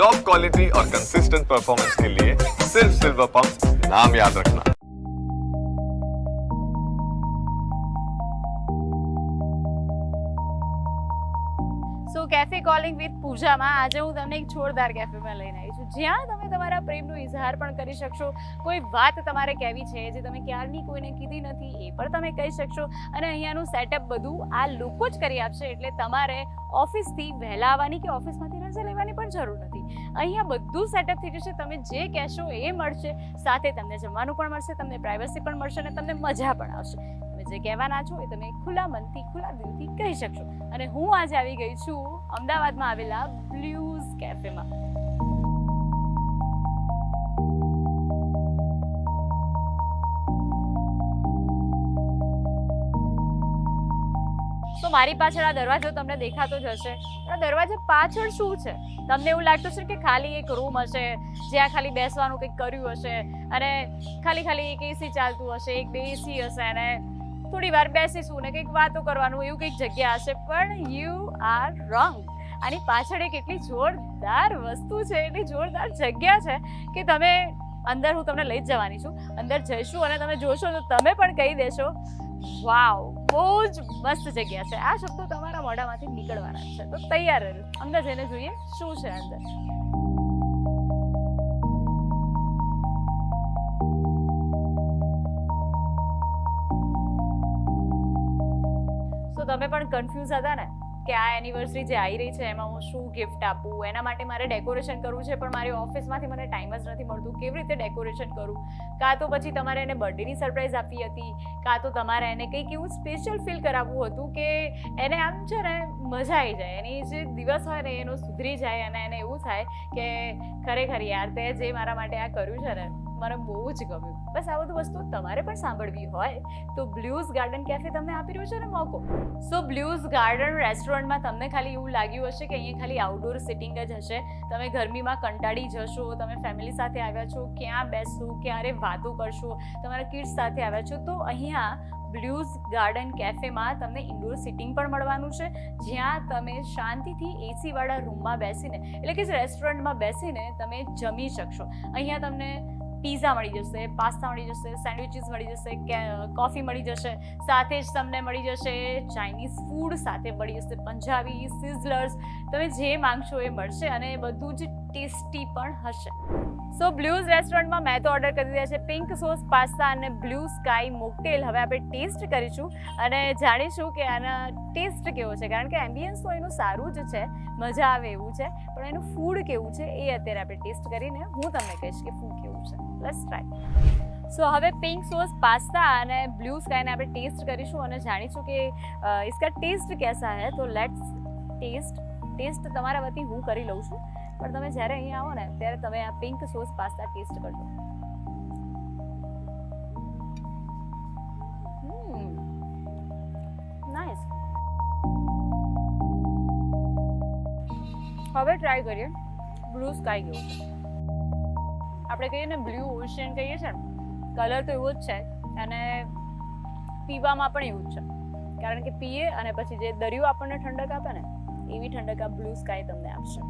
Top quality और consistent performance के लिए सिर्फ सिल्वर पंप नाम याद रखना સો કેફે કોલિંગ વિથ પૂજામાં આજે હું તમને એક જોરદાર કેફેમાં લઈને આવી છું જ્યાં તમે તમારા પ્રેમનો ઇઝહાર પણ કરી શકશો કોઈ વાત તમારે કહેવી છે જે તમે ક્યારની કોઈને કીધી નથી એ પણ તમે કહી શકશો અને અહીંયાનું સેટઅપ બધું આ લોકો જ કરી આપશે એટલે તમારે ઓફિસથી વહેલા આવવાની કે ઓફિસમાંથી રજા લેવાની પણ જરૂર નથી. અહીંયા બધું સેટઅપ થઈ જશે, તમે જે કહેશો એ મળશે. સાથે તમને જમવાનું પણ મળશે, તમને પ્રાઇવસી પણ મળશે અને તમને મજા પણ આવશે. તમે જે કહેવાના છો એ તમે ખુલ્લા મનથી, ખુલ્લા દિલથી કહી શકશો. અને હું આજે આવી ગઈ છું અમદાવાદમાં આવેલા બ્લ્યુઝ કેફેમાં મારી પાછળ આ દરવાજો તમને દેખાતો જ હશે. આ દરવાજા પાછળ શું છે? તમને એવું લાગતું છે કે ખાલી એક રૂમ હશે, જ્યાં ખાલી બેસવાનું કંઈક કર્યું હશે અને ખાલી ખાલી એક એસી ચાલતું હશે, એક બે એસી હશે અને થોડી વાર બેસીશું ને કંઈક વાતો કરવાનું, એવું કંઈક જગ્યા હશે. પણ યુ આર રોંગ આની પાછળ એક એટલી જોરદાર વસ્તુ છે, એટલી જોરદાર જગ્યા છે કે તમે અંદર હું તમને લઈ જ જવાની છું. અંદર જઈશું અને તમે જોશો તો તમે પણ કહી દેશો. વાવ, બહુ જ મસ્ત જગ્યા છે. આ શબ્દો તમારા મોઢામાંથી નીકળવાના છે. તો તૈયાર રહેજો અંદર જઈને જોઈએ શું છે અંદર. તો તમે પણ કન્ફ્યુઝ હતા ને? કે આ એનિવર્સરી જે આવી રહી છે, એમાં હું શું ગિફ્ટ આપું? એના માટે મારે ડેકોરેશન કરવું છે, પણ મારી ઓફિસમાંથી મને ટાઈમ જ નથી મળતું કેવી રીતે ડેકોરેશન કરું? કાં તો પછી તમારે એને બર્થડેની સરપ્રાઈઝ આપવી હતી, કાં તો તમારે એને કંઈક એવું સ્પેશિયલ ફીલ કરાવવું હતું કે એને આમ છે ને મજા આવી જાય, એની જે દિવસ હોય ને એનો સુધરી જાય અને એને એવું થાય કે ખરેખર યાર તે જે મારા માટે આ કર્યું છે ને મને બહુ જ ગમ્યું. બસ આ બધું વસ્તુ તમારે પણ સાંભળવી હોય તો બ્લ્યુઝ ગાર્ડન કેફે તમને આપી રહ્યું છે ને મોકો. સો બ્લ્યુઝ ગાર્ડન રેસ્ટોરન્ટમાં તમને ખાલી એવું લાગ્યું હશે કે અહીંયા ખાલી આઉટડોર સિટિંગ જ હશે. તમે ગરમીમાં કંટાળી જશો, તમે ફેમિલી સાથે આવ્યા છો, ક્યાં બેસશું, ક્યારે વાતો કરશો, તમારા કિડ્સ સાથે આવ્યા છો, તો અહીંયા બ્લ્યુઝ ગાર્ડન કેફેમાં તમને ઇન્ડોર સિટિંગ પણ મળવાનું છે. જ્યાં તમે શાંતિથી એસીવાળા રૂમમાં બેસીને, એટલે કે રેસ્ટોરન્ટમાં બેસીને તમે જમી શકશો. અહીંયા તમને પીઝા મળી જશે પાસ્તા મળી જશે સેન્ડવિચીસ મળી જશે, કે કોફી મળી જશે, સાથે જ તમને મળી જશે ચાઇનીઝ ફૂડ સાથે મળી જશે પંજાબી સિઝલર્સ તમે જે માંગશો એ મળશે અને બધું જ ટેસ્ટી પણ હશે. સો બ્લુઝ રેસ્ટોરન્ટમાં મેં તો ઓર્ડર કરી દીધા છે. પિંક સોસ પાસ્તા અને બ્લુ સ્કાય મોકટેલ હવે આપણે ટેસ્ટ કરીશું અને જાણીશું કે આના ટેસ્ટ કેવો છે. કારણ કે એમ્બિયન્સ તો એનું સારું જ છે. મજા આવે એવું છે. પણ એનું ફૂડ કેવું છે એ અત્યારે આપણે ટેસ્ટ કરીને હું તમને કહીશ કે ફૂડ કેવું છે. લેટ્સ ટ્રાય સો હવે પિંક સોસ પાસ્તા અને બ્લુ સ્કાયને આપણે ટેસ્ટ કરીશું અને જાણીશું કે ઇસકા ટેસ્ટ કેસા હે તો લેટ્સ ટેસ્ટ ટેસ્ટ તમારા વતી હું કરી લઉં છું. પણ તમે જ્યારે અહીંયા આવો ને, ત્યારે તમે આ પિંક સોસ પાસ્તા ટેસ્ટ કરજો. નાઇસ હવે ટ્રાય કરીએ બ્લુ સ્કાય કેવું આપણે કહીએ ને બ્લુ ઓશિયન કહીએ છે ને કલર તો એવો જ છે અને પીવામાં પણ એવું જ છે. કારણ કે પીએ અને પછી જે દરિયો આપણને ઠંડક આપે ને, એવી ઠંડક આ બ્લુ સ્કાય તમને આપશે.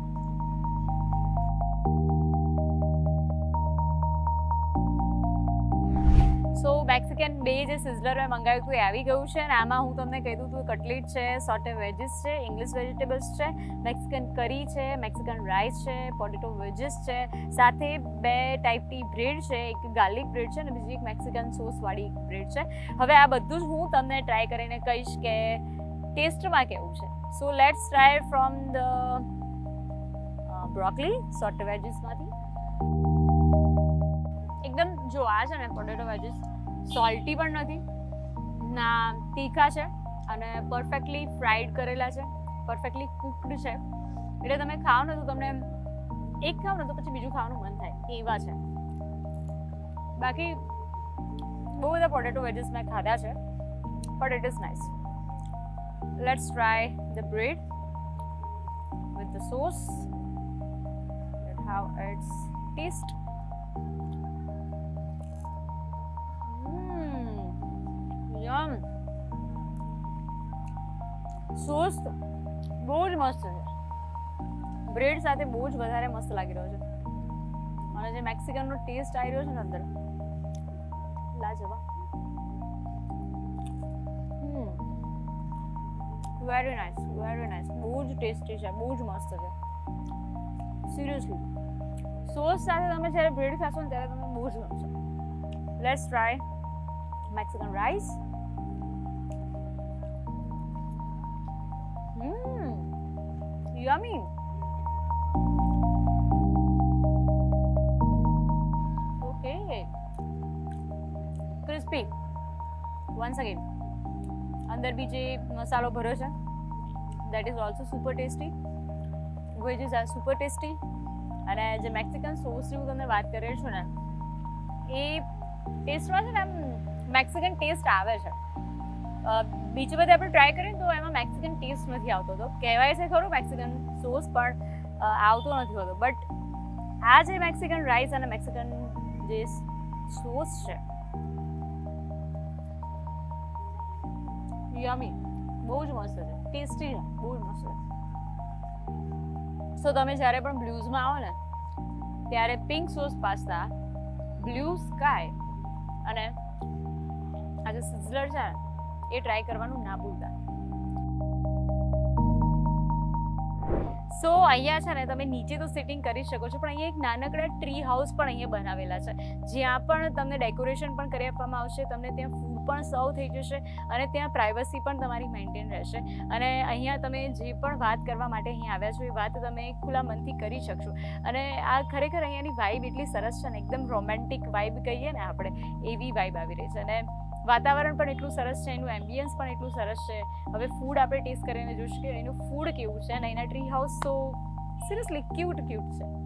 સો મેક્સિકન બે જે સિઝલર મેં મંગાવ્યું હતું, એ આવી ગયું છે અને આમાં હું તમને કહી દઉં હતું કટલીટ છે સોટે વેજીસ છે ઇંગ્લિશ વેજીટેબલ્સ છે મેક્સિકન કરી છે મેક્સિકન રાઈસ છે પોટેટો વેજીસ છે, સાથે બે ટાઈપની બ્રેડ છે, એક ગાર્લિક બ્રેડ છે અને બીજી એક મેક્સિકન સોસવાળી બ્રેડ છે. હવે આ બધું જ હું તમને ટ્રાય કરીને કહીશ કે ટેસ્ટમાં કેવું છે. So let's try from the broccoli saute વેજીસમાંથી એકદમ જો આ છે ને પોટેટો વેજીસ સોલ્ટી પણ નથી. ના, તીખા છે અને પરફેક્ટલી ફ્રાઈડ કરેલા છે. પરફેક્ટલી કુકડ છે. એટલે તમે ખાઓ ને તો તમને એક ખાઓ ને તો પછી બીજું ખાવાનું મન થાય. એવા છે. બાકી બહુ બધા પોટેટો વેજીસ મેં ખાધા છે. But it is nice let's try the bread with the sauce how it's taste yum sauce બહુ જ મસ્ત છે બ્રેડ સાથે બહુ જ વધારે મસ્ત લાગી રહ્યો છે. અને જે મેક્સિકનનો ટેસ્ટ આવી રહ્યો છે ને અંદર. લાજવાબ વેરી નાઇસ વેરી નાઇસ બહુ જ ટેસ્ટી છે બહુ જ મસ્ત છે. સિરિયસલી સોસ સાથે તમે જ્યારે બ્રેડ ખાશો ને ત્યારે તમને બહુ જ ગમશે. Let's try Mexican rice yummy okay. Crispy. Once again અંદર બી જે મસાલો ભર્યો છે that is also super tasty veggies are super tasty અને જે મેક્સિકન સોસની હું તમને વાત કરી છું ને એ ટેસ્ટમાં છે ને એમ મેક્સિકન ટેસ્ટ આવે છે બીજી બધી આપણે ટ્રાય કરીએ તો એમાં મેક્સિકન ટેસ્ટ નથી આવતો તો. કહેવાય છે ખરું મેક્સિકન સોસ પણ આવતો નથી હોતો. બટ આ જે મેક્સિકન રાઈસ અને મેક્સિકન જે સોસ છે યમી બહુ જ મસ્ત છે. ટેસ્ટી છે, બહુ જ મસ્ત છે. સો તમે જ્યારે પણ બ્લૂઝમાં આવો ને, ત્યારે pink sauce pasta blue sky અને આ જે સિઝલર છે એ ટ્રાય કરવાનું ના ભૂલતા. સો અહીંયા છે ને તમે નીચે તો સિટિંગ કરી શકો છો, પણ અહીંયા એક નાનકડા ટ્રી હાઉસ પણ અહીંયા બનાવેલા છે. જ્યાં પણ તમને ડેકોરેશન પણ કરી આપવામાં આવશે, તમને ત્યાં ફૂડ પણ સર્વ થઈ જશે અને ત્યાં પ્રાઇવસી પણ તમારી મેન્ટેન રહેશે. અને અહીંયા તમે જે પણ વાત કરવા માટે અહીંયા આવ્યા છો, એ વાત તમે ખુલ્લા મનથી કરી શકશો. અને આ ખરેખર અહીંયાની વાઇબ એટલી સરસ છે ને, એકદમ રોમેન્ટિક વાઇબ કહીએ ને આપણે, એવી વાઇબ આવી રહી છે. અને વાતાવરણ પણ એટલું સરસ છે, એનું એમ્બિયન્સ પણ એટલું સરસ છે. હવે ફૂડ આપણે ટેસ્ટ કરીને જોઈશું કે એનું ફૂડ કેવું છે? અને એના ટ્રી હાઉસ તો સિરિયસલી ક્યુટ ક્યુટ છે.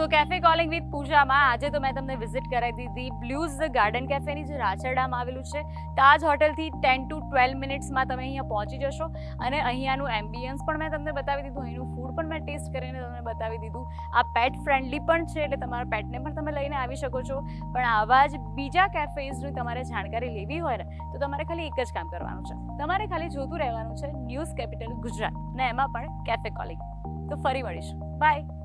સો કેફે કોલિંગ વિથ પૂજામાં આજે તો મેં તમને વિઝિટ કરાવી દીધી. બ્લુઝ ગાર્ડન કેફેની જે રાચરડામાં આવેલું છે, તાજ હોટલથી ટેન ટુ ટ્વેલ્વ મિનિટ્સમાં તમે અહીંયા પહોંચી જશો. અને અહીંયાનું એમ્બિયન્સ પણ મેં તમને બતાવી દીધું. અહીંનું ફૂડ પણ મેં ટેસ્ટ કરીને તમને બતાવી દીધું. આ પેટ ફ્રેન્ડલી પણ છે, એટલે તમારા પેટને પણ તમે લઈને આવી શકો છો. પણ આવા જ બીજા કેફેઝની તમારે જાણકારી લેવી હોય ને, તો તમારે ખાલી એક જ કામ કરવાનું છે. તમારે ખાલી જોતું રહેવાનું છે ન્યૂઝ કેપિટલ ગુજરાત. ને એમાં પણ કેફે કોલિંગ તો ફરી મળીશું. બાય